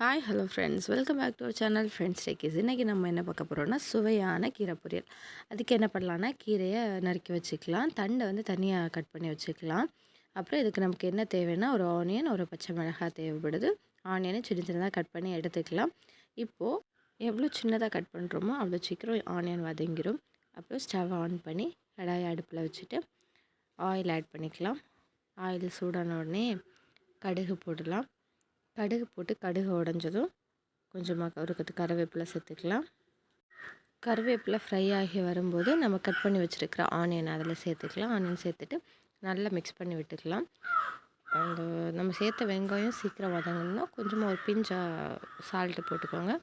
Hi hello friends welcome back to our channel friends talkies இன்றைக்கி நம்ம என்ன பார்க்க போகிறோம்னா சுவையான கீரை பொரியல். அதுக்கு என்ன பண்ணலான்னா கீரையை நறுக்கி வச்சுக்கலாம். தண்டை வந்து தனியாக கட் பண்ணி வச்சுக்கலாம். அப்புறம் இதுக்கு நமக்கு என்ன தேவைன்னா ஒரு ஆனியன் ஒரு பச்சை மிளகாய் தேவைப்படுது. ஆனியனை சின்ன சின்னதாக கட் பண்ணி எடுத்துக்கலாம். இப்போது எவ்வளோ சின்னதாக கட் பண்ணுறோமோ அவ்வளோ சீக்கிரம் ஆனியன் வதங்கிடும் அப்புறம் ஸ்டவ் ஆன் பண்ணி கடாயை அடுப்பில் வச்சுட்டு ஆயில் ஆட் பண்ணிக்கலாம். ஆயில் சூடான உடனே கடுகு போடலாம். கடுகு போட்டு கடுகு உடஞ்சதும் கொஞ்சமாக ஒரு கட்டு கருவேப்பிலை சேர்த்துக்கலாம். கருவேப்பிலை ஃப்ரை ஆகி வரும்போது நம்ம கட் பண்ணி வச்சுருக்கிற ஆனியன் அதில் சேர்த்துக்கலாம். ஆனியன் சேர்த்துட்டு நல்லா மிக்ஸ் பண்ணி விட்டுக்கலாம். அந்த நம்ம சேர்த்த வெங்காயம் சீக்கிரம் வதங்கணும்னா கொஞ்சமாக ஒரு பிஞ்சாக சால்ட்டு போட்டுக்கோங்க.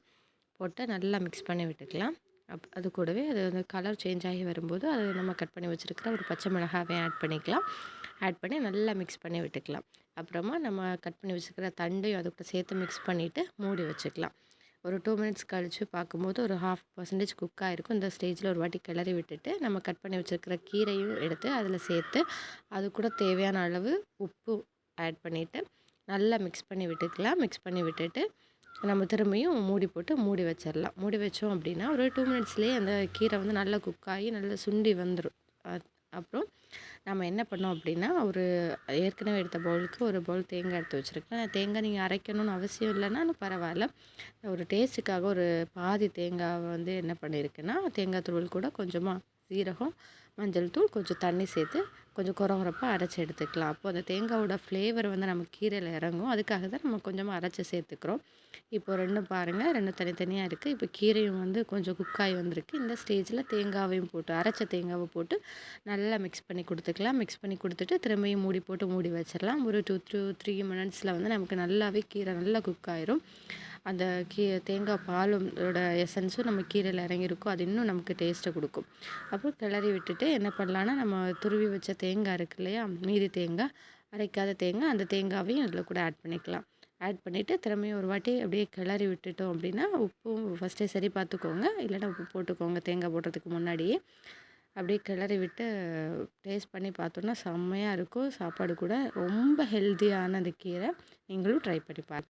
போட்டு நல்லா மிக்ஸ் பண்ணி விட்டுக்கலாம். அப் அது கூடவே அது வந்து கலர் சேஞ்ச் ஆகி வரும்போது அது நம்ம கட் பண்ணி வச்சுருக்கிற ஒரு பச்சை மிளகாவே ஆட் பண்ணிக்கலாம். ஆட் பண்ணி நல்லா மிக்ஸ் பண்ணி விட்டுக்கலாம். அப்புறமா நம்ம கட் பண்ணி வச்சுருக்கிற தண்டையும் அது கூட சேர்த்து மிக்ஸ் பண்ணிவிட்டு மூடி வச்சுக்கலாம். ஒரு டூ மினிட்ஸ் கழித்து பார்க்கும்போது ஒரு ஹாஃப் பர்சன்டேஜ் குக் ஆகிருக்கும் இந்த ஸ்டேஜில் ஒரு வாட்டி கிளறி விட்டுட்டு நம்ம கட் பண்ணி வச்சுருக்கிற கீரையும் எடுத்து அதில் சேர்த்து அது கூட தேவையான அளவு உப்பு ஆட் பண்ணிவிட்டு நல்லா மிக்ஸ் பண்ணி விட்டுக்கலாம். மிக்ஸ் பண்ணி விட்டுட்டு நம்ம திரும்பியும் மூடி போட்டு மூடி வச்சிடலாம் மூடி வச்சோம் அப்படின்னா ஒரு டூ மினிட்ஸ்லேயே அந்த கீரை வந்து நல்லா குக் ஆகி நல்லா சுண்டி வந்துடும் அப்புறம் நம்ம என்ன பண்ணோம் அப்படின்னா ஒரு ஏற்கனவே எடுத்த பவுலுக்கு ஒரு பவுல் தேங்காய் எடுத்து வச்சுருக்கேன். தேங்காய் நீங்கள் அரைக்கணும்னு அவசியம் இல்லைனாலும் பரவாயில்ல. ஒரு டேஸ்ட்டுக்காக ஒரு பாதி தேங்காவை வந்து என்ன பண்ணியிருக்கேன்னா தேங்காய் தூள் கூட கொஞ்சமாக சீரகம் மஞ்சள் தூள் கொஞ்சம் தண்ணி சேர்த்து கொஞ்சம் குறகுறப்பாக அரைச்சி எடுத்துக்கலாம். அப்போ அந்த தேங்காயோட ஃப்ளேவர் வந்து நம்ம கீரையில் இறங்கும். அதுக்காக தான் நம்ம கொஞ்சமாக அரைச்சி சேர்த்துக்கிறோம். இப்போ ரெண்டும் பாருங்கள் ரெண்டும் தனித்தனியாக இருக்குது இப்போ கீரையும் வந்து கொஞ்சம் குக்காகி வந்திருக்கு. இந்த ஸ்டேஜில் தேங்காவையும் போட்டு அரைச்ச தேங்காவை போட்டு நல்லா மிக்ஸ் பண்ணி கொடுத்துக்கலாம். மிக்ஸ் பண்ணி கொடுத்துட்டு திரும்பியும் மூடி போட்டு மூடி வச்சிடலாம். ஒரு டூ டூ த்ரீ மினிட்ஸில் வந்து நமக்கு நல்லாவே கீரை நல்லா குக் ஆயிரும். அந்த கீ தேங்காய் பாலோட எசன்ஸும் நம்ம கீரையில் இறங்கியிருக்கும். அது இன்னும் நமக்கு டேஸ்ட்டை கொடுக்கும். அப்புறம் கிளறி விட்டுட்டு என்ன பண்ணலான்னா நம்ம துருவி வச்ச தேங்காய் இருக்கு இல்லையா? மீதி தேங்காய் அரைக்காத தேங்காய் அந்த தேங்காவையும் இதில் கூட ஆட் பண்ணிக்கலாம். ஆட் பண்ணிவிட்டு திறமையை ஒரு வாட்டி அப்படியே கிளறி விட்டுட்டோம் அப்படின்னா உப்பும் ஃபஸ்ட்டே சரி பார்த்துக்கோங்க. இல்லைன்னா உப்பு போட்டுக்கோங்க. தேங்காய் போடுறதுக்கு முன்னாடியே. அப்படியே கிளறி விட்டு டேஸ்ட் பண்ணி பார்த்தோன்னா செம்மையாக இருக்கும். சாப்பாடு கூட ரொம்ப ஹெல்த்தியான அந்த கீரை. நீங்களும் ட்ரை பண்ணி பாருங்கள்